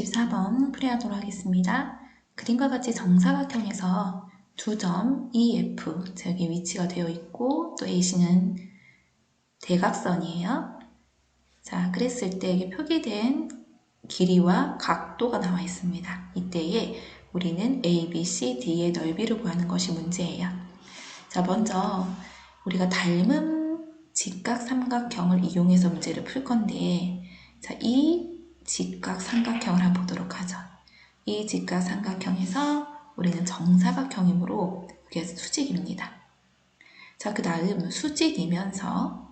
24번 풀이하도록 하겠습니다. 그림과 같이 정사각형에서 두 점 EF, 자, 여기 위치가 되어 있고 또 AC는 대각선이에요. 자, 그랬을 때 이게 표기된 길이와 각도가 나와 있습니다. 이때에 우리는 A, B, C, D의 넓이를 구하는 것이 문제예요. 자, 먼저 우리가 닮은 직각 삼각형을 이용해서 문제를 풀 건데 자, 이 직각 삼각형을 한번 보도록 하죠. 이 직각 삼각형에서 우리는 정사각형이므로 그게 수직입니다. 자, 그 다음 수직이면서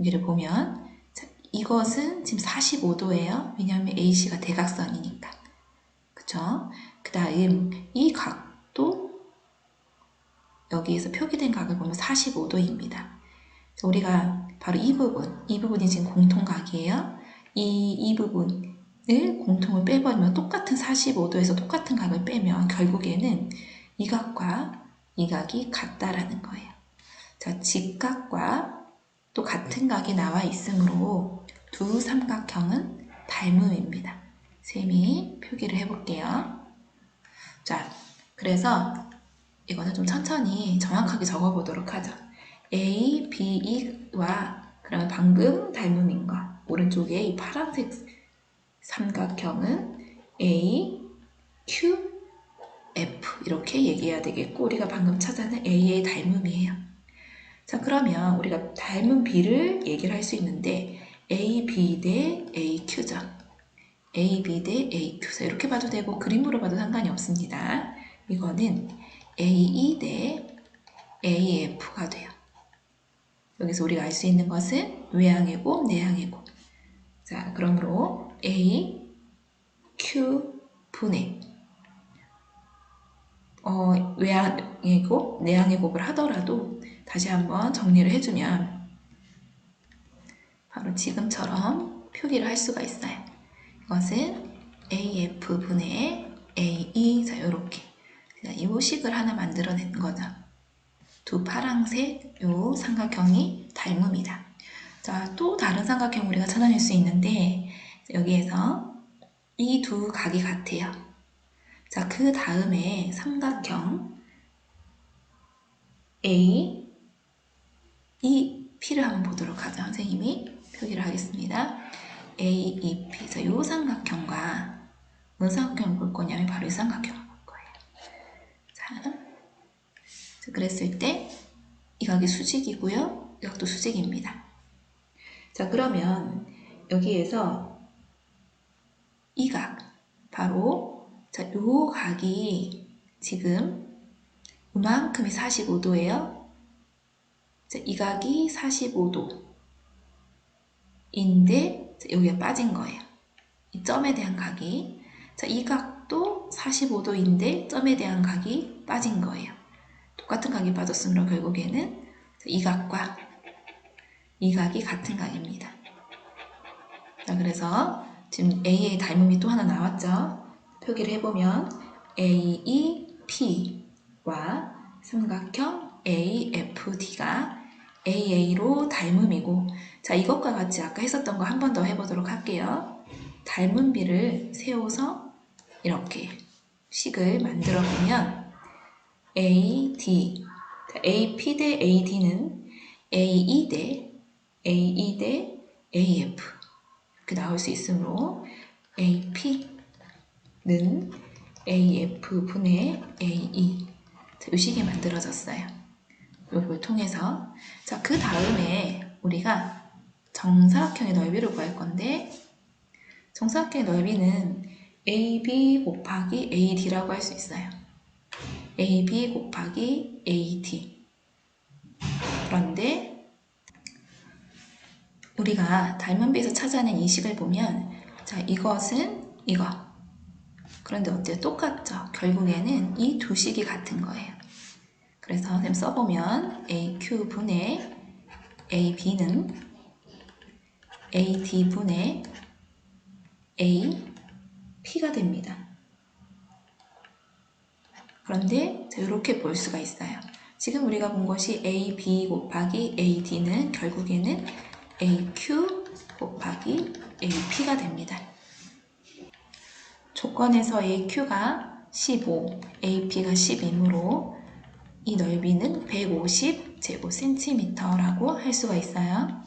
여기를 보면 자, 이것은 지금 45도예요. 왜냐하면 AC가 대각선이니까. 그죠? 그 다음 이 각도 여기에서 표기된 각을 보면 45도입니다. 우리가 바로 이 부분, 이 부분이 지금 공통각이에요. 이, 이 부분을 공통을 빼버리면 똑같은 45도에서 똑같은 각을 빼면 결국에는 이 각과 이 각이 같다라는 거예요. 자, 직각과 또 같은 각이 나와 있으므로 두 삼각형은 닮음입니다. 셈이 표기를 해볼게요. 자, 그래서 이거는 좀 천천히 정확하게 적어보도록 하죠. A, B, E와 그러면 방금 닮음인 것. 오른쪽에 이 파란색 삼각형은 A, Q, F 이렇게 얘기해야 되겠고 우리가 방금 찾아낸 A의 닮음이에요. 자 그러면 우리가 닮은 B를 얘기를 할 수 있는데 A, B 대 A, Q죠. A, B 대 A, Q. 이렇게 봐도 되고 그림으로 봐도 상관이 없습니다. 이거는 A, E 대 A, F가 돼요. 여기서 우리가 알 수 있는 것은 내항의 곱. 자, 그러므로 A, Q 분의 어, 외항의 곱, 내항의 곱을 하더라도 다시 한번 정리를 해주면 바로 지금처럼 표기를 할 수가 있어요. 이것은 AF 분의 AE 자 이렇게 이 식을 하나 만들어낸 거죠. 두 파랑색 요 삼각형이 닮음이다. 자, 또 다른 삼각형 우리가 찾아낼 수 있는데 여기에서 이 두 각이 같아요. 자, 그 다음에 삼각형 A, E, P를 한번 보도록 하죠. 선생님이 표기를 하겠습니다. A, E, P. 자, 요 삼각형과 어느 삼각형을 볼 거냐면 바로 이 삼각형을 볼 거예요. 자, 자 그랬을 때 이 각이 수직이고요. 이 각도 수직입니다. 자, 그러면 여기에서 이 각, 바로 자, 요 각이 지금 이만큼이 45도예요. 자, 이 각이 45도인데 여기가 빠진 거예요. 이 점에 대한 각이 자, 이 각도 45도인데 점에 대한 각이 빠진 거예요. 똑같은 각이 빠졌으므로 결국에는 이 각과 이 각이 같은 각입니다. 자, 그래서 지금 A의 닮음이 또 하나 나왔죠. 표기를 해보면 AEP와 삼각형 AFD가 AA로 닮음이고 자 이것과 같이 아까 했었던 거 한 번 더 해보도록 할게요. 닮은 비를 세워서 이렇게 식을 만들어 보면 AD AP 대 AD는 AE 대 AE 대 AF 이렇게 나올 수 있으므로 AP는 AF 분의 AE 이 식이 만들어졌어요. 이걸 통해서 자 그 다음에 우리가 정사각형의 넓이를 구할 건데 정사각형의 넓이는 AB 곱하기 AD라고 할 수 있어요. AB 곱하기 AD 그런데 우리가 닮은 비에서 찾아낸 이 식을 보면 자 이것은 이거 그런데 어때요? 똑같죠? 결국에는 이 두 식이 같은 거예요. 그래서 선생님 써보면 AQ분의 AB는 AD분의 AP가 됩니다. 그런데 이렇게 볼 수가 있어요. 지금 우리가 본 것이 AB 곱하기 AD는 결국에는 AQ 곱하기 AP가 됩니다. 조건에서 AQ가 15, AP가 10이므로 이 넓이는 150 제곱센티미터라고 할 수가 있어요.